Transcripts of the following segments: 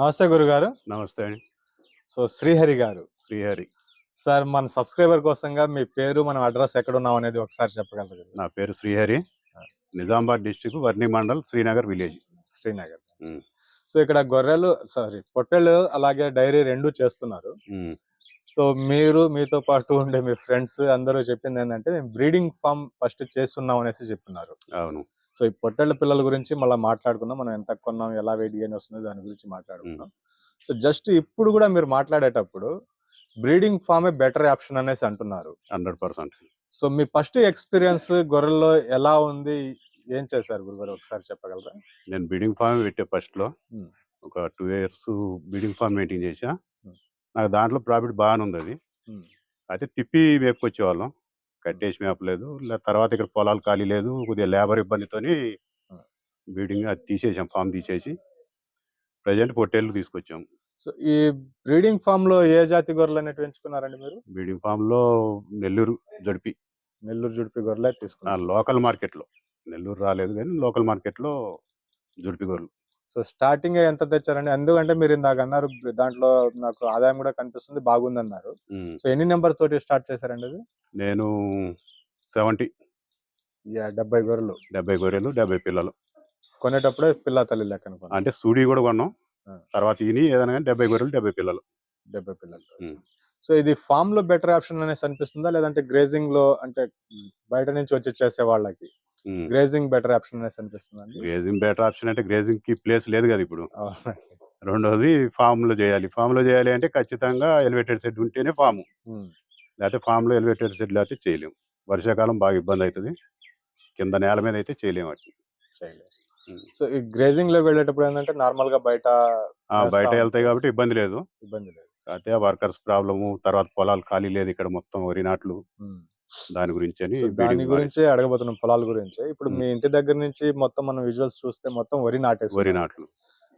నమస్తే గురుగారు. నమస్తే అండి. సో శ్రీహరి గారు. శ్రీహరి. సార్ మన సబ్స్క్రైబర్ కోసంగా మీ పేరు మన అడ్రస్ ఎక్కడ ఉన్నాం అనేది ఒకసారి చెప్పగలరు? నా పేరు Srihari. Nizamabad district Varni mandal Srinagar village. Srinagar. So ఇక్కడ గొర్రెలు సారీ పొట్టెలు అలాగే డైరీ రెండు చేస్తున్నారు. సో మీరు మీతో పాటు ఉండే మీ ఫ్రెండ్స్ అందరూ చెప్పింది ఏంటంటే మేము బ్రీడింగ్ ఫామ్ ఫస్ట్ చేస్తున్నాం అనేసి చెప్తున్నారు. అవును. సో ఈ పొట్టెళ్ళ పిల్లల గురించి మళ్ళీ మాట్లాడుకుందాం. మనం ఎంత కొన్నాం ఎలా వెయిట్ గెయిన్ వస్తుంది దాని గురించి మాట్లాడుకుందాం. సో జస్ట్ ఇప్పుడు కూడా మీరు మాట్లాడేటప్పుడు బ్రీడింగ్ ఫామే బెటర్ ఆప్షన్ అనేసి అంటున్నారు. Hundred percent. సో మీ ఫస్ట్ ఎక్స్పీరియన్స్ గొర్రెల్లో ఎలా ఉంది? ఏం చేశారు గురుగారు? ఒకసారి చెప్పగలరా? నేను బీడింగ్ ఫామ్ పెట్టే ఫస్ట్లో ఉమ్. ఒక two years breeding farm maintain చేసా. నాకు దాంట్లో ప్రాఫిట్ బాగానే ఉంది అది. అయితే తిప్పి మేపుకొచ్చేవాళ్ళం కట్టేసి మేపలేదు తర్వాత ఇక్కడ పొలాలు ఖాళీ లేదు. కొద్దిగా లేబర్ ఇబ్బందితోని. బీడింగ్ అది తీసేసాం ఫామ్ తీసేసి. ప్రజెంట్ పొట్టేళ్ళు తీసుకొచ్చాం. సో ఈ బ్రీడింగ్ ఫామ్లో ఏ జాతి గొర్రెలు అనేవి ఎంచుకున్నారండి మీరు? బీడింగ్ ఫామ్లో నెల్లూరు జడిపి. నెల్లూరు జుడిపి గొర్రెలే తీసుకున్నారు. లోకల్ మార్కెట్లో నెల్లూరు రాలేదు కానీ లోకల్ మార్కెట్లో జుడిపి గొర్రెలు. సో స్టార్టింగ్ ఎంత తెచ్చారండి ఎందుకంటే మీరు ఇందాక అన్నారు దాంట్లో నాకు ఆదాయం కూడా కనిపిస్తుంది బాగుంది అన్నారు. సో ఎన్ని నెంబర్స్ తోటి స్టార్ట్ చేశారండి అది? నేను సెవెంటీ. డెబ్బై గొర్రెలు. డెబ్బై గొర్రెలు డెబ్బై పిల్లలు. కొనేటప్పుడే పిల్ల తల్లి లెక్క అంటే సూడి కూడా కొన్నాం. తర్వాత ఈని ఏదైనా కానీ డెబ్బై గొర్రెలు డెబ్బై పిల్లలు. డెబ్బై పిల్లలు. సో ఇది ఫామ్లో బెటర్ ఆప్షన్ అనేసి అనిపిస్తుందా? లేదంటే గ్రేజింగ్లో అంటే బయట నుంచి వచ్చి చేసే వాళ్ళకి? గ్రేజింగ్ బెటర్ ఆప్షన్ అనిపిస్తుందా గ్రేజింగ్ బెటర్ ఆప్షన్ అంటే గ్రేజింగ్కి ప్లేస్ లేదు కదా ఇప్పుడు. రెండోది ఫామ్లో చేయాలి. ఫామ్లో చేయాలి అంటే ఖచ్చితంగా ఎలివేటెడ్ సెట్ ఉంటేనే ఫామ్. లేకపోతే ఫామ్లో ఎలివేటెడ్ సెట్ లేకపోతే చేయలేము వర్షాకాలం బాగా ఇబ్బంది అవుతుంది కింద నేల మీద అయితే చేయలేము వాటిని. ఉమ్. సో ఈ గ్రేజింగ్లో వెళ్ళేటప్పుడు ఏంటంటే నార్మల్గా బయట బయట. వెళ్తాయి కాబట్టి ఇబ్బంది లేదు. ఇబ్బంది లేదు. అయితే వర్కర్స్ ప్రాబ్లము తర్వాత పొలాలు ఖాళీ లేదు ఇక్కడ మొత్తం వరి నాట్లు. దాని గురించి అని దాని గురించి అడగబోతున్నాం పొలాల గురించి. ఇప్పుడు మీ ఇంటి దగ్గర నుంచి మొత్తం మనం విజువల్స్ చూస్తే మొత్తం వరి వరి నాటేసి నాట్లు.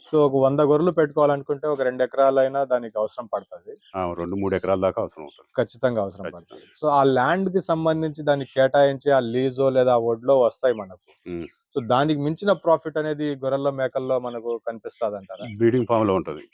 సో ఒక వంద గొర్రెలు పెట్టుకోవాలనుకుంటే ఒక రెండు ఎకరాలైనా దానికి అవసరం పడుతుంది. రెండు మూడు ఎకరాల దాకా అవసరం ఉంటుంది ఖచ్చితంగా అవసరం. పడుతుంది. సో ఆ ల్యాండ్కి సంబంధించి దాన్ని కేటాయించి ఆ లీజో లేదా వడ్లో వస్తాయి మనకు. సో దానికి మించిన ప్రాఫిట్ అనేది గొర్రెల్లో మేకల్లో మనకు కనిపిస్తుంది అంటారా బ్రీడింగ్ ఫామ్లో ఉంటుంది.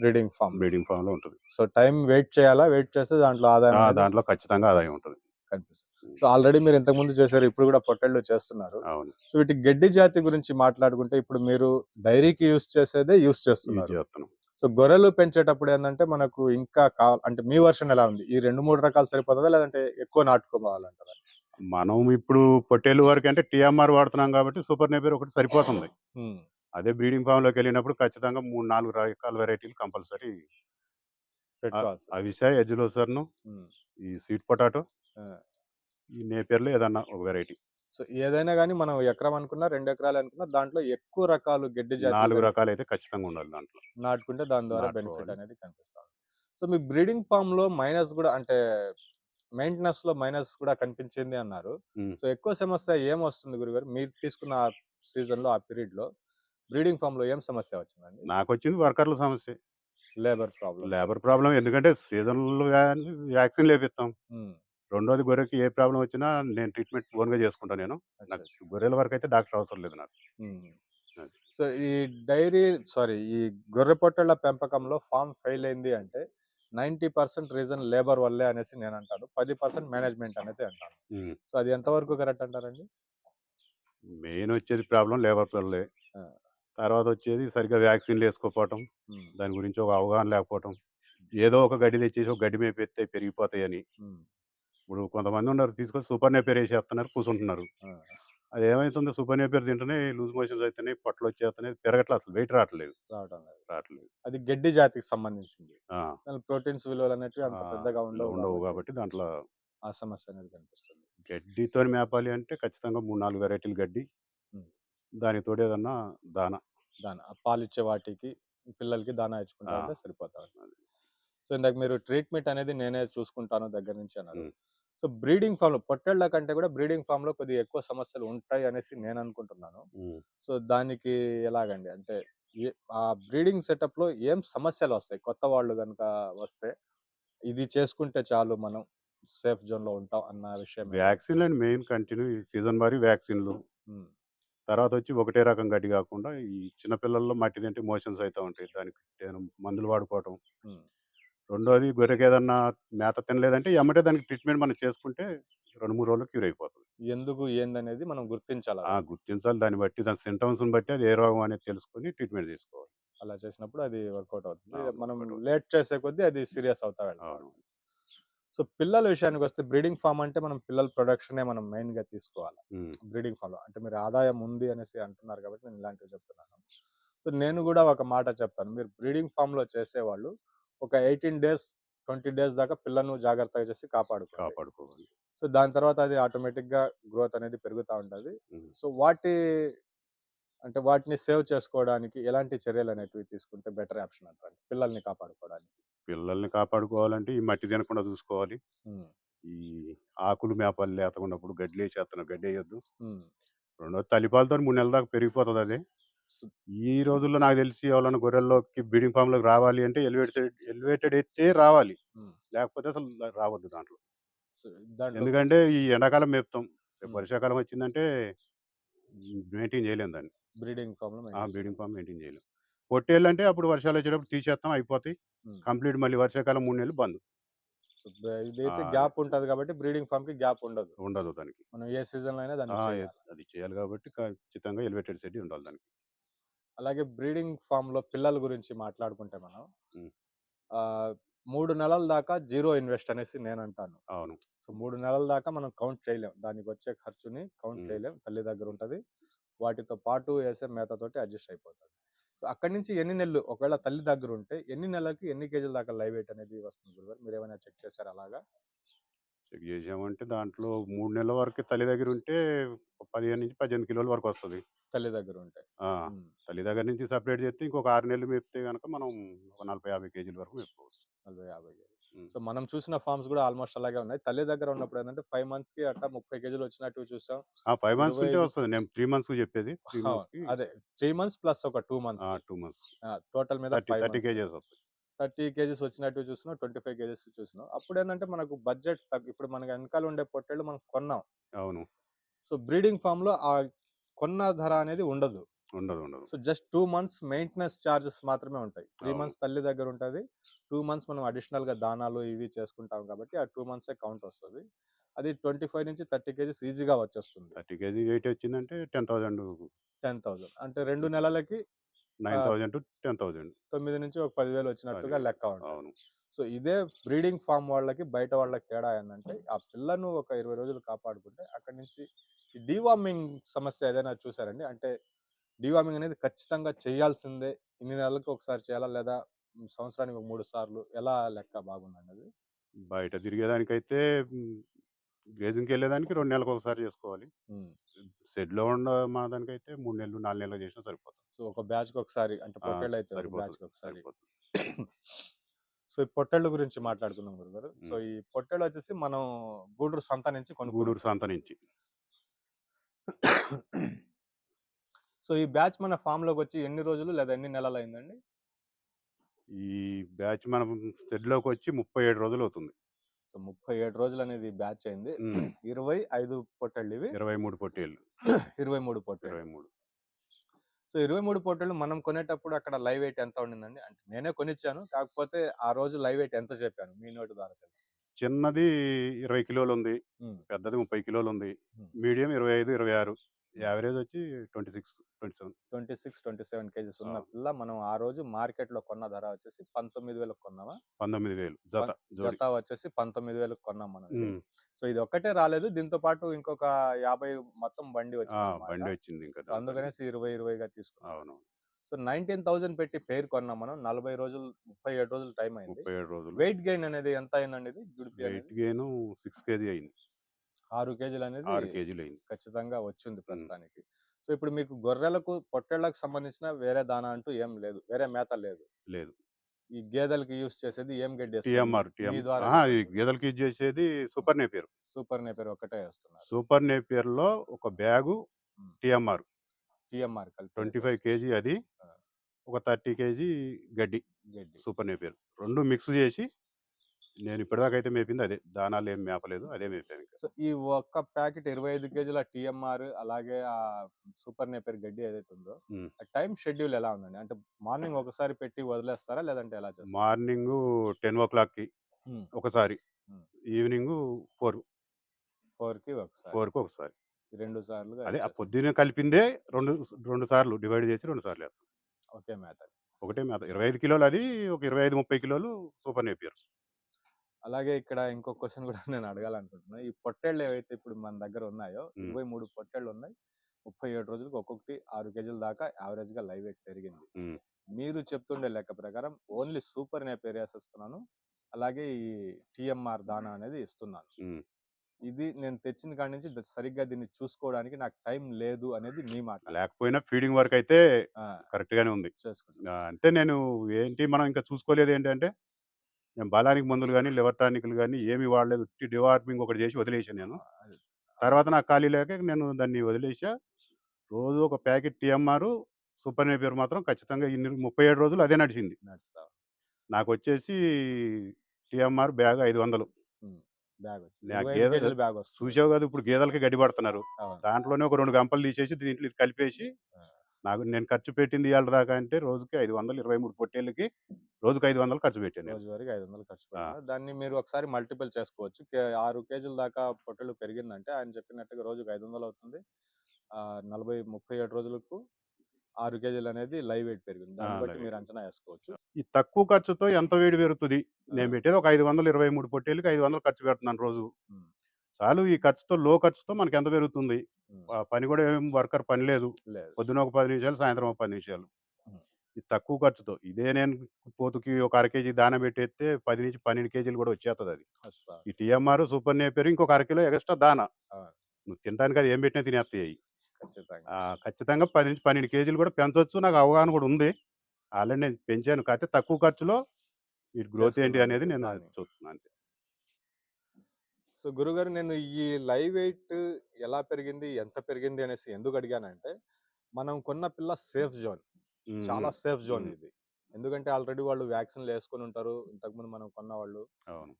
Breeding farm. బ్రీడింగ్ ఫామ్లో ఉంటుంది. సో టైం వెయిట్ చేయాలా? వెయిట్ చేస్తే దాంట్లో ఆదాయం దాంట్లో ఖచ్చితంగా ఆదాయం ఉంటుంది. కనిపిస్తుంది. సో ఆల్రెడీ మీరు ఇంతకు ముందు చేశారు ఇప్పుడు కూడా పొట్టేళ్ళు చేస్తున్నారు. అవును. సో వీటి గడ్డి జాతి గురించి మాట్లాడుకుంటే ఇప్పుడు మీరు డైరీకి యూస్ చేసేదే యూస్ చేస్తున్నారు. చేస్తున్నాం. సో గొర్రెలు పెంచేటప్పుడు ఏంటంటే మనకు ఇంకా కావాలి అంటే మీ వర్షన్ ఎలా ఉంది? ఈ రెండు మూడు రకాలు సరిపోతుందా? లేదంటే ఎక్కువ నాటుకోవాలంటారా మనం ఇప్పుడు పొట్టేలు వరకు అంటే టీఎంఆర్ వాడుతున్నాం కాబట్టి సూపర్ నేపర్ ఒకటి సరిపోతుంది. అదే బ్రీడింగ్ ఫామ్లోకి వెళ్ళినప్పుడు ఖచ్చితంగా మూడు నాలుగు రకాల వెరైటీలు కంపల్సరీ పెట్టుకోవాలి అవిసా ఎజ్లోసర్ను. ఈ స్వీట్ పొటాటో. ఈ నేపేర్లో ఏదన్నా ఒక వెరైటీ. సో ఏదైనా కానీ మనం ఎకరం అనుకున్నా రెండు ఎకరాలు అనుకున్నా దాంట్లో ఎక్కువ రకాలు గడ్డి నాలుగు రకాలు అయితే ఖచ్చితంగా ఉండాలి దాంట్లో. నాటుకుంటే దాని ద్వారా. బెనిఫిట్ అనేది కనిపిస్తుంది సో మీ బ్రీడింగ్ ఫామ్లో మైనస్ కూడా అంటే మెయింటెనెన్స్లో మైనస్ కూడా కనిపించింది అన్నారు. సో ఎక్కువ సమస్య ఏం వస్తుంది గురుగారు? మీరు తీసుకున్న సీజన్లో ఆ పీరియడ్లో బ్రీడింగ్ ఫామ్లో ఏం సమస్య వచ్చిందండి? నాకు వచ్చింది వర్కర్ల సమస్య. లేబర్ ప్రాబ్లం లేబర్ ప్రాబ్లం ఎందుకంటే సీజన్లో వ్యాక్సిన్ లేపిస్తాం రెండోది గొర్రెకి ఏ ప్రాబ్లం వచ్చినా నేను ట్రీట్మెంట్ ఓన్గా చేసుకుంటాను నేను. నాకు గొర్రెల వరకు అయితే డాక్టర్ అవసరం లేదు నాకు. సో ఈ డైరీ సారీ ఈ గొర్రె పొట్టేళ్ళ పెంపకంలో ఫామ్ ఫెయిల్ అయింది అంటే నైన్టీ పర్సెంట్ రీజన్ లేబర్ వల్లే అనేసి నేను అంటాను పది పర్సెంట్ మేనేజ్మెంట్ అనేది అంటాను. సో అది ఎంతవరకు కరెక్ట్ అంటారండి? మెయిన్ వచ్చేది ప్రాబ్లం లేబర్ ఆ. తర్వాత వచ్చేది సరిగ్గా వ్యాక్సిన్లు వేసుకోకపోవటం ఉమ్, దాని గురించి ఒక అవగాహన లేకపోవటం. ఏదో ఒక గడ్డి తెచ్చేసి ఒక గడ్డి మేపెత్తే పెరిగిపోతాయి అని ఇప్పుడు కొంతమంది ఉన్నారు తీసుకొని సూపర్ నేపేర్ వేసేస్తున్నారు కూర్చుంటున్నారు అది ఏమవుతుంది సూపర్ నేపేర్ తింటేనే లూజ్ మోషన్స్ అయితేనే పొట్టలు వచ్చేస్తున్నాయి పెరగట్లేదు అసలు వెయిట్ రావట్లేదు. రావటం లేదు. రావట్లేదు. అది గడ్డి జాతికి సంబంధించింది. ప్రోటీన్స్ విలువలు అనేవి అంత పెద్దగా ఉండవు ఉండవు కాబట్టి దాంట్లో ఆ సమస్య అనేది కనిపిస్తుంది. గడ్డితో మేపాలి అంటే ఖచ్చితంగా మూడు నాలుగు వెరైటీలు గడ్డి. దానికి తోడు ఏదన్నా దాన. దాని. ఆ పాలిచ్చే వాటికి పిల్లలకి దానా ఇచ్చుకుంటా ఆ. ఉంటే సరిపోతా సో ఇందాక మీరు ట్రీట్మెంట్ అనేది నేనే చూసుకుంటాను దగ్గర నుంచి అన్నారు. సో బ్రీడింగ్ ఫామ్లో పొట్టేళ్ళ కంటే కూడా బ్రీడింగ్ ఫామ్లో కొద్దిగా ఎక్కువ సమస్యలు ఉంటాయి అనేసి నేను అనుకుంటున్నాను. సో దానికి ఎలాగండి? అంటే ఆ బ్రీడింగ్ సెటప్లో ఏం సమస్యలు వస్తాయి? కొత్త వాళ్ళు కనుక వస్తే ఇది చేసుకుంటే చాలు మనం సేఫ్ జోన్లో ఉంటాం అన్న విషయం? వ్యాక్సిన్లు మెయిన్ కంటిన్యూ సీజన్ వారి వ్యాక్సిన్లు. తర్వాత వచ్చి ఒకటే రకం గడ్డి కాకుండా ఈ చిన్న పిల్లల్లో మట్టి తింటే మోషన్స్ అవుతూ ఉంటాయి. దానికి నేను మందులు వాడుకోవటం. రెండోది గొర్రెకి ఏదన్నా మేత తినలేదంటే ఎమ్మటే దానికి ట్రీట్మెంట్ మనం చేసుకుంటే రెండు మూడు రోజులు క్యూర్ అయిపోతుంది. ఎందుకు ఏందనేది మనం గుర్తించాలి ఆ! గుర్తించాలి. దాన్ని బట్టి దాని సింటమ్స్ని బట్టి అది ఏ రోగం అనేది తెలుసుకొని ట్రీట్మెంట్ తీసుకోవాలి. అలా చేసినప్పుడు అది వర్కౌట్ అవుతుంది. అవును, మనం workout అవుతుంది. లేట్ చేసే కొద్దీ అది సీరియస్ అవుతా అవును. సో పిల్లల విషయానికి వస్తే బ్రీడింగ్ ఫామ్ అంటే మనం పిల్లల ప్రొడక్షనే మనం మెయిన్గా తీసుకోవాలి బ్రీడింగ్ ఫామ్లో అంటే మీరు ఆదాయం ఉంది అనేసి అంటున్నారు కాబట్టి నేను ఇలాంటివి చెప్తున్నాను. సో నేను కూడా ఒక మాట చెప్తాను. మీరు బ్రీడింగ్ ఫామ్లో చేసేవాళ్ళు ఒక ఎయిటీన్ డేస్ ట్వంటీ డేస్ దాకా పిల్లను జాగ్రత్తగా చేసి కాపాడుకోవాలి కాపాడుకోవాలి. సో దాని తర్వాత అది ఆటోమేటిక్గా గ్రోత్ అనేది పెరుగుతూ ఉంటుంది. సో వాటి అంటే వాటిని సేవ్ చేసుకోవడానికి ఎలాంటి చర్యలు అనేటివి తీసుకుంటే బెటర్ ఆప్షన్ అంటారు? పిల్లల్ని కాపాడుకోవడానికి. పిల్లల్ని కాపాడుకోవాలంటే ఈ మట్టి తినకుండా చూసుకోవాలి. ఈ ఆకులు మేపాలు లేతకున్నప్పుడు గడ్డి వేసేస్తున్నాం గడ్డి వేయొద్దు. ఉమ్, రెండోది తల్లిపాలతో మూడు నెలల దాకా పెరిగిపోతుంది అది. ఈ రోజుల్లో నాకు తెలిసి ఎవరైనా గొర్రెల్లోకి బ్రీడింగ్ ఫామ్లోకి రావాలి అంటే ఎలివేటెడ్ ఎలివేటెడ్ ఎత్తే రావాలి. లేకపోతే అసలు రావద్దు దాంట్లో. ఎందుకంటే ఈ ఎండాకాలం మేపుతాం. వర్షాకాలం వచ్చిందంటే మెయింటైన్ చేయలేం దాన్ని. Breeding farm breeding farm maintain చేయలేం. పొట్టేళ్ళు అంటే అప్పుడు వర్షాలు వచ్చేటప్పుడు తీసేస్తాం అయిపోతాయి. కంప్లీట్ మళ్ళీ వర్షాకాలం మూడు నెలలు బంద్. ఇదైతే గ్యాప్ ఉంటది కాబట్టి బ్రీడింగ్ ఫామ్కి గ్యాప్ ఉండదు. ఉండదు దానికి. మనం ఏ సీజన్ అయినా దాన్ని. అది చేయాలి కాబట్టి ఖచ్చితంగా ఎలివేటెడ్ సెట్ ఉండాలి దానికి. అలాగే బ్రీడింగ్ ఫామ్లో పిల్లల గురించి మాట్లాడుకుంటే మనం మూడు నెలల దాకా జీరో ఇన్వెస్ట్ అనేసి నేను అంటాను అవును. సో మూడు నెలల దాకా మనం కౌంట్ చేయలేం. దానికి వచ్చే ఖర్చుని కౌంట్. చేయలేం. తల్లి దగ్గర ఉంటది. వాటితో పాటు వేసే మేతతోటి అడ్జస్ట్ అయిపోతుంది సో అక్కడి నుంచి ఎన్ని నెలలు ఒకవేళ తల్లి దగ్గర ఉంటే ఎన్ని నెలలకి ఎన్ని కేజీల దాకా లైవ్ వెయిట్ అనేది వస్తుంది గురుగారు? మీరు ఏమైనా చెక్ చేశారు అలాగా? చెక్ చేసామంటే దాంట్లో మూడు నెలల వరకు తల్లి దగ్గర ఉంటే పదిహేను నుంచి పద్దెనిమిది కిలోల వరకు వస్తుంది. తల్లి దగ్గర ఉంటే. తల్లి దగ్గర నుంచి సపరేట్ చేస్తే ఇంకొక ఆరు నెలలు మేపితే కనుక మనం ఒక నలభై యాభై కేజీల వరకు మేపుకోవచ్చు. నలభై యాభై. సో మనం చూసిన ఫార్మ్స్ కూడా ఆల్మోస్ట్ అలాగే ఉన్నాయి. తల్లి దగ్గర ఉన్నప్పుడు ఏంటంటే ఫైవ్ మంత్స్కి అట్లా ముప్పై కేజీలు వచ్చినట్టు చూసాం. ఫైవ్ మంత్స్ వస్తుంది. నేను త్రీ మంత్స్ చెప్పేది. అదే. త్రీ మంత్స్ ప్లస్ ఒక two months two months. Total మీద థర్టీ కేజీస్ వస్తాయి. థర్టీ కేజీస్ వచ్చినట్టు చూస్తున్నాం. ట్వంటీ ఫైవ్ కేజీస్ చూస్తున్నాం. అప్పుడు ఏంటంటే మనకు బడ్జెట్ ఇప్పుడు మనకి వెనకాల ఉండే పొట్టేళ్ళు మనం కొన్నాం. అవును. సో బ్రీడింగ్ ఫామ్లో ఆ కొన్న ధర అనేది ఉండదు. ఉండదు ఉండదు. So just two months maintenance charges మాత్రమే ఉంటాయి. త్రీ. మంత్స్ తల్లి దగ్గర ఉంటుంది. టూ మంత్స్ మనం అడిషనల్గా దానాలు ఇవి చేసుకుంటాం కాబట్టి ఆ టూ మంత్సే కౌంట్ వస్తుంది. అది ట్వంటీ ఫైవ్ నుంచి థర్టీ కేజీస్ ఈజీగా వచ్చేస్తుంది. థర్టీ కేజీ వెయిట్ వచ్చిందంటే టెన్ థౌజండ్ టెన్ థౌసండ్. అంటే రెండు నెలలకి నైన్ ఆ, థౌజండ్ టు టెన్ థౌజండ్ తొమ్మిది నుంచి ఒక పదివేలు వచ్చినట్టుగా లెక్క అవును. సో ఇదే బ్రీడింగ్ ఫామ్ వాళ్ళకి బయట వాళ్ళకి తేడా ఏంటంటే ఆ పిల్లను ఒక ఇరవై రోజులు కాపాడుకుంటే అక్కడి నుంచి డీవార్మింగ్ సమస్య ఏదైనా చూసారండి? అంటే డీవార్మింగ్ అనేది ఖచ్చితంగా చేయాల్సిందే. ఇన్ని నెలలకు ఒకసారి చేయాలా లేదా సంవత్సరానికి ఒక మూడు సార్లు ఎలా లెక్క బాగుందండి అది? బయట తిరిగేదానికైతే గ్రేజింగ్కి వెళ్ళేదానికి రెండు నెలలకు ఒకసారి చేసుకోవాలి. షెడ్లో ఉన్న మా దానికైతే మూడు నెలలు నాలుగు నెలలు చేసినా సరిపోతుంది. సో ఒక బ్యాచ్కి ఒకసారి అంటే పొట్టేళ్ళు అయితే ఒక సరిపోతుంది, బ్యాచ్కి ఒకసారి. సో ఈ పొట్టేళ్ళ గురించి మాట్లాడుకుందాం గురుగారు. సో. ఈ పొట్టేళ్ళు వచ్చేసి మనం గూడూరు సంత నుంచి గూడూరు కొనుగోలు సంత నుంచి. సో ఈ బ్యాచ్ మన ఫామ్లోకి వచ్చి ఎన్ని రోజులు లేదా ఎన్ని నెలలు అయిందండి ఈ బ్యాచ్ మనం షెడ్లోకి వచ్చి ముప్పై ఏడు రోజులు అవుతుంది సో ముప్పై ఏడు రోజులు అనేది బ్యాచ్ అయింది. ఇరవై ఐదు పొట్టేళ్ళు ఇవి ఇరవై మూడు పొట్టేళ్ళు. ఇరవై మూడు పొట్టేళ్ళు. ఇరవై మూడు. సో ఇరవై మూడు పొట్టేళ్ళు మనం కొనేటప్పుడు అక్కడ లైవ్ వెయిట్ ఎంత ఉండిందండి? అంటే నేనే కొనిచ్చాను. కాకపోతే ఆ రోజు లైవ్ వెయిట్ ఎంత చెప్పాను? మీ నోటి ద్వారా తెలుసు. చిన్నది ఇరవై కిలోలు ఉంది. పెద్దది ముప్పై కిలోలు ఉంది. మీడియం ఇరవై ఐదు ఇరవై ఆరు. యావరేజ్ వచ్చి twenty six twenty seven. Twenty six twenty seven kgs ఉన్న. పిల్ల మనం ఆ రోజు మార్కెట్లో కొన్న ధర వచ్చేసి పంతొమ్మిది వేలకు కొన్నామా? పంతొమ్మిది వేలు జత జత వచ్చేసి పంతొమ్మిది వేలకు కొన్నాం మనం. సో ఇది ఒక్కటే రాలేదు. దీంతో పాటు ఇంకొక యాభై మొత్తం బండి వచ్చింది బండి వచ్చింది ఇంకా అందుకనేసి ఇరవై ఇరవైగా తీసుకున్నాం. సో నైన్టీన్ థౌసండ్ పెట్టి పేరు కొన్నాం మనం. నలభై రోజులు ముప్పై ఏడు రోజులు టైం అయింది. ముప్పై ఏడు రోజులు. వెయిట్ గెయిన్ అనేది ఎంత అయిందండి ఇది? వెయిట్ గెయిన్ సిక్స్ కేజీ అయింది. ఆరు కేజీలు ఆరు అనేది కేజీలు అయింది ఖచ్చితంగా వచ్చింది ప్రస్తుతానికి. సో ఇప్పుడు మీకు గొర్రెలకు పొట్టేళ్ళకు సంబంధించిన వేరే దానా అంటూ ఏం లేదు. వేరే మేత లేదు. లేదు. ఈ గేదెలకి యూస్ చేసేది ఏం గడ్డి టిఎంఆర్ గేదెలకి యూజ్ చేసేది సూపర్ నేపియర్. సూపర్ నేపర్ ఒకటే వేస్తున్నారు. సూపర్ నేపియర్లో ఒక bag. TMR. TMR twenty five kg అది. ఒక థర్టీ కేజీ గడ్డి గడ్డి. Super Napier. రెండు మిక్స్ చేసి నేను ఇప్పటిదాకా అయితే మేపింది అదే. దానాలు ఏం మేపలేదు అదే మేపాను ఇంకా. సో ఈ ఒక్క ప్యాకెట్ ఇరవై ఐదు కేజీల టిఎంఆర్ అలాగే ఆ సూపర్ నేపర్ గడ్డి ఏదైతే ఉందో. ఆ టైం షెడ్యూల్ ఎలా ఉందండి? అంటే మార్నింగ్ ఒకసారి పెట్టి వదిలేస్తారా? లేదంటే ఎలా చేస్తారు? మార్నింగ్ టెన్ ఓ క్లాక్కి. ఒకసారి. Evening four. ఫోర్కి ఒకసారి. ఫోర్కి ఒకసారి. ఈ రెండు సార్లు అదే ఆ పొద్దున్నే కలిపిందే రెండు రెండు సార్లు డివైడ్ చేసి రెండు సార్లు వేస్తాం. ఓకే మేత. ఒకటే మేత. ఇరవై ఐదు కిలోలు అది ఒక ఇరవై ఐదు ముప్పై కిలోలు సూపర్ నేపియర్. అలాగే ఇక్కడ ఇంకో క్వశ్చన్ కూడా నేను అడగాలనుకుంటున్నా. ఈ పొట్టేళ్ళు ఏవైతే ఇప్పుడు మన దగ్గర ఉన్నాయో. ఇరవై మూడు పొట్టేళ్ళు ఉన్నాయి. ముప్పై ఏడు రోజులకు ఒక్కొక్కటి ఆరు కేజీల దాకా యావరేజ్గా లైవ్ వెయిట్ పెరిగింది. మీరు చెప్తుండే లెక్క ప్రకారం ఓన్లీ సూపర్ నేపేరియాస్ ఇస్తున్నాను. అలాగే ఈ టిఎంఆర్ దానా అనేది ఇస్తున్నాను. ఇది నేను తెచ్చిన కాడి నుంచి సరిగ్గా దీన్ని చూసుకోవడానికి నాకు టైం లేదు అనేది మీ మాట. లేకపోయినా ఫీడింగ్ వర్క్ అయితే కరెక్ట్ గానే ఉంది. అంటే నేను ఏంటి మనం ఇంకా చూసుకోలేదు ఏంటంటే నేను బలానికి మందులు కానీ లివర్ టానిక్లు కానీ ఏమి వాడలేదు. ఉట్టి డివార్మింగ్ ఒకటి చేసి వదిలేసాను నేను. తర్వాత నాకు ఖాళీ లేక నేను దాన్ని వదిలేసా రోజు ఒక ప్యాకెట్ టీఎంఆర్ సూపర్ నేపియర్ మాత్రం ఖచ్చితంగా ఇన్ని ముప్పై ఏడు రోజులు అదే నడిచింది. నాకు వచ్చేసి టీఎంఆర్ బ్యాగ్ ఐదు వందలు. చూసావు కదా ఇప్పుడు గేదెలకి గడ్డి పడుతున్నారు. దాంట్లోనే ఒక రెండు గంపలు తీసేసి దీంట్లో కలిపేసి. నాకు నేను ఖర్చు పెట్టింది ఇవాళ దాకా అంటే రోజుకి ఐదు వందలు ఇరవై మూడు పొట్టేళ్ళకి రోజుకి ఐదు వందలు ఖర్చు పెట్టాను. రోజు వరకు ఐదు వందలు ఖర్చు పెడతారు దాన్ని మీరు ఒకసారి మల్టిపుల్ చేసుకోవచ్చు. ఆరు కేజీల దాకా పొట్టలు పెరిగిందంటే ఆయన చెప్పినట్టుగా రోజుకి ఐదు వందలు అవుతుంది. ఆ, నలభై ముప్పై ఏడు రోజులకు ఆరు కేజీలు అనేది లైవ్ వెయిట్ పెరిగింది. దాన్ని బట్టి మీరు. అంచనా వేసుకోవచ్చు. ఈ తక్కువ ఖర్చుతో ఎంత వేడి పెరుగుతుంది? నేను పెట్టేది ఒక ఐదు వందలు ఇరవై మూడు పొట్టేళ్ళకి ఐదు వందలు ఖర్చు పెడుతున్నాను రోజు. చాలు ఈ ఖర్చుతో లో ఖర్చుతో మనకి ఎంత పెరుగుతుంది పని కూడా ఏం వర్కర్ పని లేదు. పొద్దున ఒక పది నిమిషాలు సాయంత్రం ఒక పది నిమిషాలు. ఇది తక్కువ ఖర్చుతో. ఇదే నేను పోతుకి ఒక అర కేజీ దాన పెట్టేస్తే పది నుంచి పన్నెండు కేజీలు కూడా వచ్చేస్తుంది అది. ఈ టీఎంఆర్ సూపర్ నేపేరు ఇంకొక అర కిలో ఎక్స్ట్రా దాన. నువ్వు తినడానికి అది ఏం పెట్టినా తినేస్తాయి. ఖచ్చితంగా. పది నుంచి పన్నెండు కేజీలు కూడా పెంచవచ్చు నాకు అవగాహన కూడా ఉంది. ఆల్రెడీ నేను పెంచాను. కాకపోతే తక్కువ ఖర్చులో వీటి గ్రోత్ ఏంటి అనేది నేను. చూస్తున్నాను అంతే. సో గురుగారు నేను ఈ లైవ్ వెయిట్ ఎలా పెరిగింది ఎంత పెరిగింది అనేసి ఎందుకు అడిగానంటే మనం కొన్న పిల్ల సేఫ్ జోన్. చాలా సేఫ్ జోన్. ఇది. ఎందుకంటే ఆల్రెడీ వాళ్ళు వ్యాక్సిన్లు వేసుకొని ఉంటారు. ఇంతకుముందు మనం కొన్న వాళ్ళు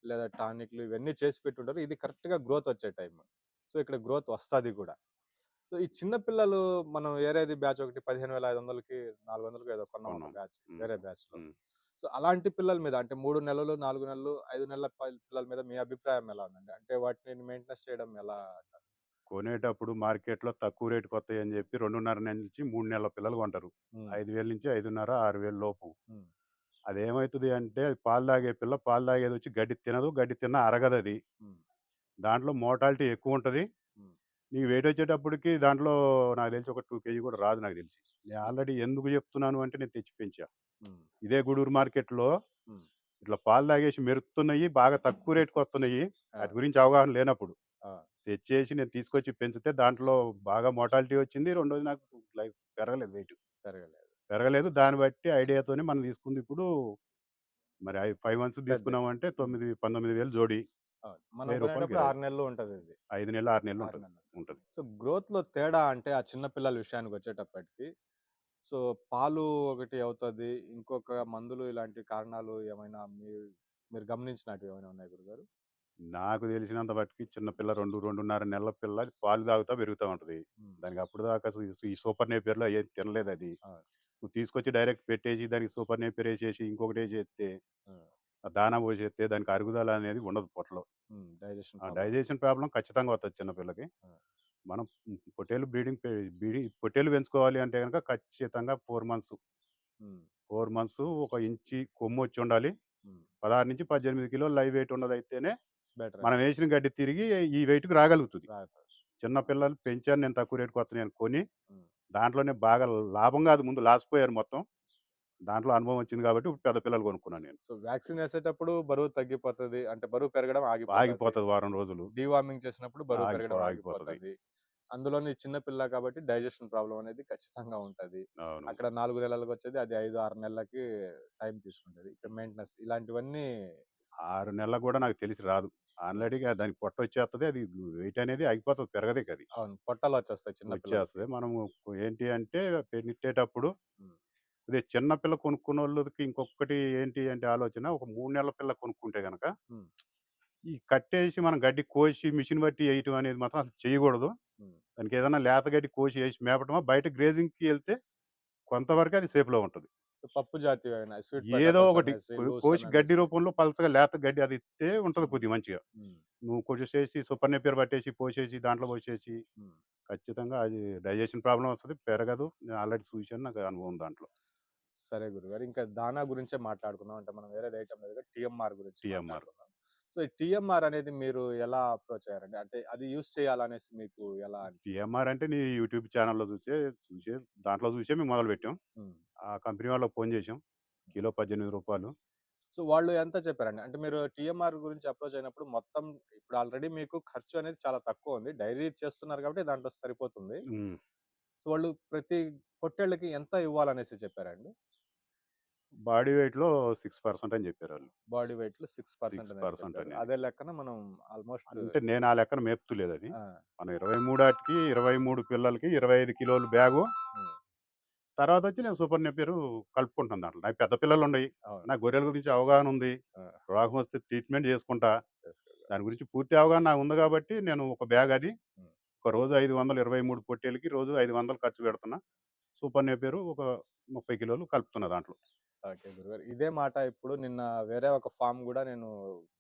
లేదా టానిక్లు ఇవన్నీ చేసి పెట్టుంటారు. ఇది కరెక్ట్గా గ్రోత్ వచ్చే టైం సో ఇక్కడ గ్రోత్ వస్తుంది కూడా. సో ఈ చిన్న పిల్లలు మనం ఏరేది బ్యాచ్ ఒకటి పదిహేను వేల ఐదు వందలకి నాలుగు వందలకి ఏదో కొన్నాం. బ్యాచ్. వేరే బ్యాచ్లో. సో అలాంటి పిల్లల మీద అంటే మూడు నెలలు నాలుగు నెలలు ఐదు నెలల పిల్లల మీద మీ అభిప్రాయం ఎలా ఉందండి? అంటే వాటిని మెయింటెనెన్స్ చేయడం ఎలా? కొనేటప్పుడు మార్కెట్లో తక్కువ రేటు కొత్తాయి అని చెప్పి రెండున్నర నెలల నుంచి మూడు నెలల పిల్లలు కొంటారు. ఐదు వేల నుంచి ఐదున్నర ఆరు వేల లోపు. అదేమవుతుంది అంటే పాలు తాగే పిల్ల పాలు తాగేది వచ్చి గడ్డి తినదు గడ్డి తిన్న అరగదు అది. దాంట్లో మోటాలిటీ ఎక్కువ ఉంటుంది. నీకు వెయిట్ వచ్చేటప్పటికి దాంట్లో నాకు తెలిసి ఒక టూ కేజీ కూడా రాదు నాకు తెలిసి. నేను ఆల్రెడీ ఎందుకు చెప్తున్నాను అంటే నేను తెచ్చి పెంచా. ఇదే గూడూరు మార్కెట్లో ఉమ్. ఇట్లా పాలు తాగేసి మెరుస్తున్నాయి బాగా తక్కువ రేటుకి వస్తున్నాయి వాటి గురించి అవగాహన లేనప్పుడు తెచ్చేసి నేను తీసుకొచ్చి పెంచితే దాంట్లో బాగా మోటాలిటీ వచ్చింది. రెండోది నాకు లైఫ్ పెరగలేదు వెయిట్. జరగలేదు పెరగలేదు. దాన్ని బట్టి ఐడియాతోనే మనం తీసుకుంది ఇప్పుడు మరి ఫైవ్ మంత్స్ తీసుకున్నామంటే తొమ్మిది పంతొమ్మిది వేలు జోడి. ఆరు నెలలు ఉంటది ఇది. ఐదు నెలలు ఆరు నెలలు ఉంటుంది. ఉంటుంది. సో గ్రోత్లో తేడా అంటే ఆ చిన్న పిల్లల విషయానికి వచ్చేటప్పటికి సో పాలు ఒకటి అవుతుంది. ఇంకొక మందులు ఇలాంటి కారణాలు ఏమైనా మీరు మీరు గమనించినట్టు ఏమైనా ఉన్నాయి గురుగారు? నాకు తెలిసినంత బట్టి చిన్న పిల్ల రెండు రెండున్నర నెలల పిల్ల పాలు తాగుతా పెరుగుతూ ఉంటుంది. దానికి అప్పుడు దాకా ఈ- సూపర్ నేపేర్లో ఏం తినలేదు అది. నువ్వు తీసుకొచ్చి డైరెక్ట్ పెట్టేసి దానికి సూపర్ నేపేర్ వేసేసి ఇంకొకటి వేసేస్తే ఆ! దానా పోసేస్తే దానికి అరుగుదల అనేది ఉండదు పొట్టలో. డైజెషన్. డైజెషన్ ప్రాబ్లం ఖచ్చితంగా వస్తుంది చిన్నపిల్లకి. మనం పొట్టేలు బ్రీడింగ్ బ్రీడింగ్ పొట్టేలు పెంచుకోవాలి అంటే కనుక ఖచ్చితంగా ఫోర్ మంత్స్. ఫోర్ మంత్స్ ఒక ఇంచి కొమ్ము వచ్చి ఉండాలి. పదహారు నుంచి పద్దెనిమిది కిలోలు లైవ్ వెయిట్ ఉన్నది అయితేనే బెటర్ మనం వేసిన గడ్డి తిరిగి ఈ వెయిట్కి రాగలుగుతుంది. చిన్న పిల్లలు పెంచాను నేను తక్కువ రేటుకి అని కొని. దాంట్లోనే బాగా లాభం కాదు ముందు లాస్ పోయారు మొత్తం. దాంట్లో అనుభవం వచ్చింది కాబట్టి పెద్ద పిల్లలు కొనుక్కున్నాను నేను. సో వ్యాక్సిన్ వేసేటప్పుడు బరువు తగ్గిపోతుంది. అంటే బరువు పెరగడం ఆగిపోతుంది. ఆగిపోతుంది వారం రోజులు. డీవార్మింగ్ చేసినప్పుడు బరువు పెరగడం ఆగిపోతది. అందులోని చిన్న పిల్ల కాబట్టి డైజెషన్ ప్రాబ్లం అనేది ఖచ్చితంగా ఉంటది అవును అక్కడ నాలుగు నెలలకు వచ్చేది అది ఐదు ఆరు నెలలకి టైం తీసుకుంటది ఇక్కడ మెయింటెనెన్స్ ఇలాంటివన్నీ ఆరు నెలలకు కూడా నాకు తెలిసి రాదు ఆల్రెడీగా దానికి పొట్ట వచ్చేస్తుంది అది వెయిట్ అనేది ఆగిపోతుంది పెరగదే అది అవును పొట్టలు వచ్చేస్తాయి చిన్న పిల్లలకి. వచ్చేస్తుంది మనము ఏంటి అంటే పెట్టేటప్పుడు ఉమ్. అదే చిన్న పిల్ల కొనుక్కున్నోళ్ళకి ఇంకొకటి ఏంటి అంటే ఆలోచన ఒక 3 నెలల పిల్ల కొనుక్కుంటే గనక. ఈ కట్టేసి మనం గడ్డి కోసి మిషన్ బట్టి ఏయటం అనేది మాత్రం అసలు చేయకూడదు. దానికి ఏదైనా లేత గడ్డి కోసి ఏసి మేపటమా, బయట గ్రేజింగ్‌కి ఎళ్తే కొంతవరకే అది సేఫ్‌లో ఉంటది. పప్పు స్వీట్ ఏదో ఒకటి కోసి గడ్డి. రూపంలో పలచగా లేత గడ్డి అది ఇస్తే ఉంటది. కొద్దిగా మంచిగా. నువ్వు కోసేసి సూపర్ నెపియర్ పట్టేసి, పోసేసి, దాంట్లో పోసేసి. ఖచ్చితంగా అది డైజెషన్ ప్రాబ్లమ్ వస్తది. పెరగదు. నేను ఆల్రెడీ చూసాను. నాకు అనుభవం దాంట్లో. సరే గురుగారు. ఇంకా దానా గురించే మాట్లాడుకుందాం. అంటే మనం వేరేది ఐటెమ్ టీఎంఆర్ గురించి టీఎంఆర్. సో, టీఎంఆర్ అనేది మీరు ఎలా అప్రోచ్ అయ్యారండి? అంటే అది యూజ్ చేయాలనేసి మీకు ఎలా టీఎంఆర్ అంటే నీ యూట్యూబ్ ఛానెల్‌లో చూసే, చూసే దాంట్లో చూసే మేము మొదలుపెట్టాం. హ్మ్. ఆ కంపెనీ వాళ్ళకి ఫోన్ చేసాం. కిలో రూ. 18 సో, వాళ్ళు ఎంత చెప్పారండి? అంటే మీరు టీఎంఆర్ గురించి అప్రోచ్ అయినప్పుడు మొత్తం ఇప్పుడు ఆల్రెడీ మీకు ఖర్చు అనేది చాలా తక్కువ ఉంది. డైరీ చేస్తున్నారు కాబట్టి దాంట్లో సరిపోతుంది. సో, వాళ్ళు ప్రతి పొట్టేళ్ళకి ఎంత ఇవ్వాలనేసి చెప్పారండి? బాడీ వెయిట్‌లో 6% అని చెప్పారాళ్ళు. బాడీ వెయిట్‌లో 6% అనేది 6% చెప్పారు. అనేది. అదే లెక్కన మనం ఆల్‌మోస్ట్ అంటే నేను ఆ లెక్కన మేపుతలేదది. ఆ! మనం 23 ఆటికి 23 పిల్లలకి 25 కిలోలు బ్యాగు. హ్మ్. తర్వాతొచ్చి నేను సూపర్ నెపియరు కలుపుకుంటాను దాంట్లో. నాకు పెద్ద పిల్లలుండయి. అవును. నాకు గొర్రెల గురించి అవగాహన ఉంది. రోగం వస్తే ట్రీట్మెంట్ చేసుకుంటా. దాని గురించి పూర్తి అవగాహన నాకు ఉంది కాబట్టి నేను ఒక బ్యాగ్ అది. ఒక రోజు 500 23 పొట్టేలకి రోజు 500 ఖర్చు పెడుతున్నా. సూపర్ నెపియరు ఒక 30 కిలోలు కలుపుతున్నా దాంట్లో. ఓకే గురుగారు. ఇదే మాట ఇప్పుడు నిన్న వేరే ఒక ఫార్మ్ గూడా నేను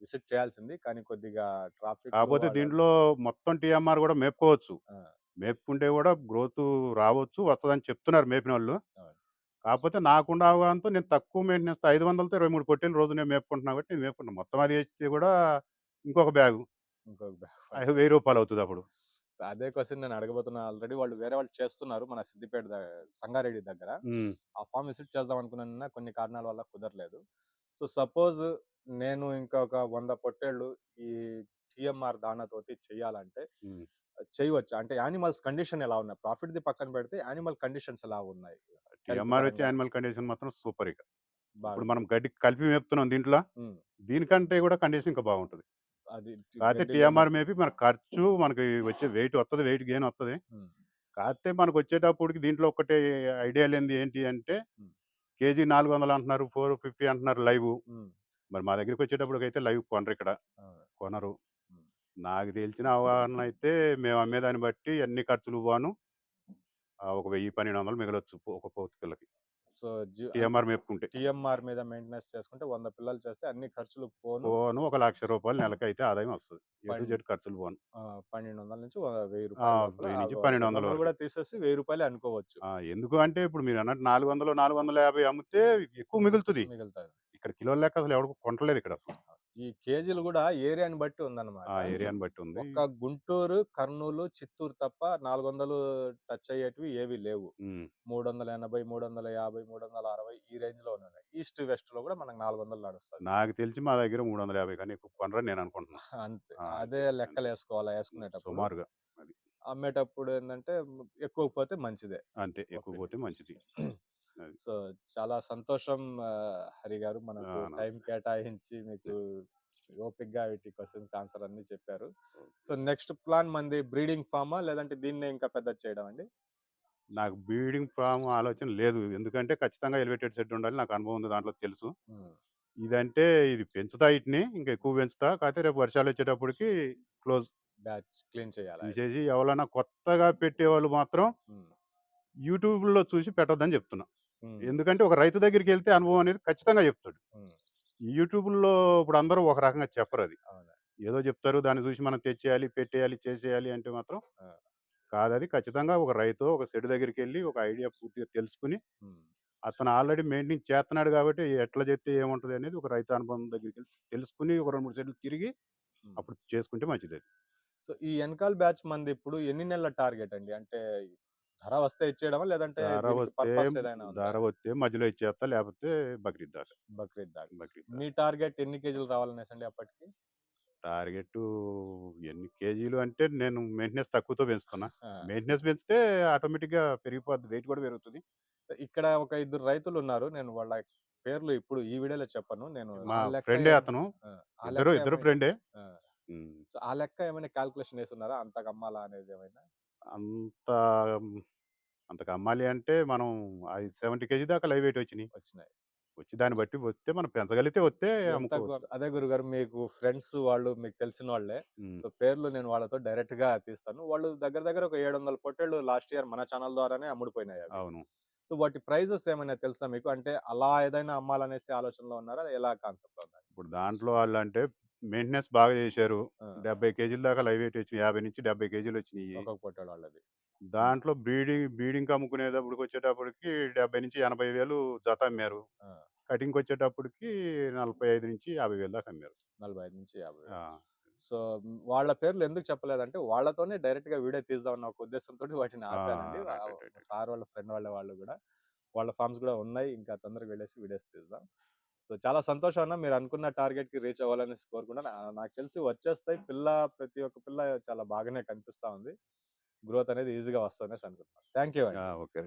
విజిట్ చేయాల్సింది. కానీ కొద్దిగా ట్రాఫిక్‌లో కాపోతే అలా దీంట్లో మొత్తం టీఎంఆర్ గూడా మేపుకోవచ్చు. మేపుకుంటే గూడా గ్రోతు రావచ్చు, వస్తదని చెప్తున్నారు మేపినోళ్ళు. అవును. కాపోతే నాకున్న అవగాహనతో నేను తక్కువ మెయింటెనెన్స్ 500తో 23 పొట్టేలు రోజు నేను మేపుకుంటున్నా కాబట్టి నేను మేపుకుంటున్నా. మొత్తం అది ఏస్తే గూడా ఇంకొక బ్యాగు. ఇంకొక బ్యాగ్ అది రూ. 1000 అవుతదప్పుడు. అదే క్వెషన్ నేను అడగబోతున్నా. ఆల్రెడీ వాళ్ళు వేరే వాళ్ళు చేస్తున్నారు. మన సిద్దిపేట ద సంగారెడ్డి దగ్గర. ఆ ఫార్మ్ విజిట్ చేద్దాం అనుకున్నాను. కొన్ని కారణాల వల్ల కుదరలేదు. సో, సపోజ్ నేను ఇంకొక 100 పొట్టేళ్ళు ఈ టీఎంఆర్ దానాతోటి చేయాలంటే. చేయవచ్చా? అంటే యానిమల్స్ కండిషన్ ఎలా ఉన్నాయి? ప్రాఫిట్‌ది పక్కన పెడితే యానిమల్ కండిషన్స్ ఎలా ఉన్నాయి? టీఎంఆర్ వచ్చి యానిమల్ కండిషన్ మాత్రం సూపర్ ఇక. ఇప్పుడు మనం గడ్డి కలిపి మేపుతున్నాం దీంట్లో. దీనికంటే గూడా కండిషన్ ఇంకా బాగుంటది. అది గడ్డిలో టీఎంఆర్ మేపి మేపి మన ఖర్చు మనకి వచ్చే వెయిట్ వత్తది. వెయిట్ గెయిన్ వత్తది. హ్మ్. కాతే మనకొచ్చేటప్పటికి దీంట్లో ఒకటి ఐడియా లేనిది ఏంటి అంటే. కేజీ 400 అంటున్నారు. 450 అంటున్నారు లైవు. మరి మా దగ్గరికొచ్చేటప్పటికైతే లైవ్ కొనరిక్కడ. అవును. కొనరు. హ్మ్. నాకు తెలిసిన అవగాహన అయితే మేము అమ్మేదాన్ని బట్టి అన్ని ఖర్చులు పోను ఒక 1000, 1200 మిగలొచ్చు పో ఒక పోతు పిల్లకి. సో, జి అంటే టీఎంఆర్ మేపుకుంటే. టీఎంఆర్ మీద మెయింటెనెన్స్ చేసుకుంటే 100 పిల్లలు చేస్తే అన్ని ఖర్చులు పోను పోను ఒక రూ. 1,00,000 నెలకైతే ఆదాయం వస్తది. ఏ టు పన్ జెడ్ ఖర్చులు పోను. ఆ! 1200 నుంచి వ రూ. 1000 ఆ! లోపల 1000 నుంచి ఆ 1200 200 వరకు. కూడా తీసేసి రూ. 1000 అనుకోవచ్చు. ఎందుకు అంటే ఇప్పుడు మీరన్నట్టు 400, 450 అమ్మితే ఎక్కువ మిగులుతది. మిగులుతది. ఇక్కడ కిలోల లెక్క అసలు ఎవడు కొంటలేదు ఇక్కడ అసలు. ఈ కేజీలు గూడా ఏరియాని బట్టి ఆ ఉందన్నమాట. ఏరియాని బట్టి ఉంది. ఒక్క గుంటూరు, కర్నూలు, చిత్తూరు తప్ప 400 టచ్ అయ్యేటివి ఏవి లేవు. హ్మ్. 380, 350, 360 ఈ రేంజ్‌లో ఉన్నాయి. ఈస్ట్, వెస్ట్‌లో కూడా మనకు 400 నడుస్తది. నాకు తెలిసి మా దగ్గర 350 కన్నా ఎక్కువ కొనరని నేను అనుకుంటున్నా. అంతే. ఆ! అదే అంతే. లెక్కలేసుకోవాలా ఏసుకునేటప్పుడు. సుమారుగా. అమ్మేటప్పుడు ఏందంటే ఎక్కువ పోతే మంచిదే. అంతే. ఎక్కువ ఓకే. పోతే మంచిది. సో, చాలా సంతోషం హరి గారు. మనకు టైం. కేటాయించి మీకు ఓపికగా వీటి క్వెషన్స్‌కి ఆన్సర్ అన్నీ చెప్పారు. సో, నెక్స్ట్ ప్లాన్ మనది బ్రీడింగ్ ఫార్మా? లేదంటే దీన్నే ఇంకా పెద్దది చేయడం అండి? నాకు బ్రీడింగ్ ఫార్మ్ ఆలోచన లేదు. ఎందుకంటే ఖచ్చితంగా ఎలివేటెడ్ షెడ్ ఉండాలి. నాకు అనుభవం ఉంది దాంట్లో తెలుసు. ఇదంటే ఇది పెంచుతా ఈటిని. ఇంకా ఎక్కువ పెంచుతా. కాతే రేపు వర్షాలొచ్చేటప్పటికి క్లోజ్. బ్యాచ్ క్లీన్ చేయాలా? తీసేసి ఎవరైనా కొత్తగా పెట్టేవాళ్ళు మాత్రం హ్మ్. యూట్యూబ్‌లో చూసి పెట్టొద్దని చెప్తున్నా. ఎందుకంటే ఒక రైతు దగ్గరికెళ్తే అనుభవం అనేది ఖచ్చితంగా చెప్తాడు. యూట్యూబుల్లో ఇప్పుడు అందరూ ఒక రకంగా చెప్పరది. అవును. ఏదో చెప్తారు. దాన్ని చూసి మనం తెచ్చేయాలి, పెట్టేయాలి, చేసేయాలి అంటే మాత్రం ఆ! కాదది. ఖచ్చితంగా ఒక రైతో ఒక షెడ్ దగ్గరికెళ్ళి ఒక ఐడియా పూర్తిగా తెలుసుకొని. అతను ఆల్రెడీ మెయింటైన్ చేత్తన్నాడు కాబట్టి ఎట్లా చేస్తే ఏముంటది అనేది ఒక రైతు అనుభవం దగ్గరికెళ్ళి తెలుసుకొని ఒక 2, 3 షెడ్‌లు తిరిగి. అప్పుడు చేసుకుంటే మంచిదది. సో, ఈ ఎనకాల బ్యాచ్ మనది ఇప్పుడు ఎన్ని నెలల టార్గెట్ అండి? అంటే ధర వస్తే ఇచ్చేయడమా? లేదంటే ధర వస్తే? ధర వస్తే మధ్యలో ఇచ్చేత్తా. లేపోతే బక్రీద్ దాకా. బక్రీద్ దాకా. బక్రీద్. మీ టార్గెట్ ఎన్ని కేజీలు రావాలనేసండి అప్పటికి? టార్గెట్టు ఎన్ని కేజీలు అంటే నేను మెయింటెనెన్స్ తక్కువతో పెంచుతున్నా. మెయింటెనెన్స్ పెంచితే ఆటోమేటిక్‌గా పెరిగిపోద్ది. వెయిట్ కూడా పెరుగుతది. ఇక్కడ ఒక ఇద్దరు రైతులున్నారు. నేను వాళ్ళ పేర్లు ఇప్పుడు ఈ వీడియోలో చెప్పను. నేను ఫ్రెండే అతను. ఇద్దరు ఇద్దరు ఫ్రెండే. ఆ! లెక్క ఏమైనా కాలిక్యులేషన్ ఏసున్నారా? అంతకమ్మాలా అనేది ఏమైనా? అంత అంతకు అమ్మాలి అంటే మనం అయి 70 కేజీ దాకా లైవ్ వెయిట్ వచ్చినాయి. వచ్చినాయి. వచ్చి దాన్ని బట్టి వస్తే మనం పెంచగలిగితే వస్తే అమ్ముకోవచ్చు. గొ అదే గురుగారు మీకు ఫ్రెండ్స్ వాళ్ళు మీకు తెలిసిన వాళ్ళే. సో, పేర్లు నేను వాళ్ళతో డైరెక్ట్‌గా తీస్తాను. వాళ్ళు దగ్గర దగ్గర ఒక 700 పొట్టేళ్ళు లాస్ట్ ఇయర్ మన ఛానల్ ద్వారానే అమ్ముడుపోయినాయి అవి. అవును. సో, వాటి ప్రైజెస్ ఏమైనా తెలుసా మీకు? అంటే అలా ఏదైనా అమ్మాలనేసి ఆలోచనలో ఉన్నారా? ఎలా కాన్సెప్ట్‌లో ఉన్నారు? ఇప్పుడు దాంట్లో వాళ్ళంటే మెయింటెనెన్స్ బాగా చేశారు. 70 కేజీల దాకా లైవ్ వెయిట్ వచ్చినాయి. 50-70 కేజీలు వచ్చినియి. ఒక్కొక్క పొట్టేలు వాళ్ళది. దాంట్లో బ్రీడింగ్ బ్రీడింగ్‌కి అమ్ముకునేటప్పటికి వచ్చేటప్పటికి 70,000-80,000 జత అమ్మారు. ఆ! కటింగ్‌కి వచ్చేటప్పటికి 45,000-50,000 దాకా అమ్మారు. 45-50 ఆ! సో, హ్మ్, వాళ్ళ పేర్లు ఎందుకు చెప్పలేదంటే వాళ్ళతోనే డైరెక్ట్‌గా వీడియో తీద్దాం అన్న ఒక ఉద్దేశంతోటి వాటిని! ఆపానండి. సార్ వాళ్ళ ఫ్రెండ్ వాళ్ళ వాళ్ళు గూడా. వాళ్ళ ఫార్మ్స్ గూడా ఉన్నాయి. ఇంకా తొందరగా వెళ్ళేసి వీడియోస్ తీద్దాం. సో, చాలా సంతోషం అన్న మీరు అనుకున్న టార్గెట్‌కి రీచ్ అవ్వాలనేసి కోరుకుంటున్నాను. ఆహ్, నాకు తెలిసి వచ్చేస్తాయి. పిల్ల ప్రతి ఒక్క పిల్ల చాలా బాగానే కనిపిస్తా ఉంది. గ్రోత్ అనేది ఈజీగా వస్తదనేసి అనుకుంటున్నాను. Thank you! ఓకే.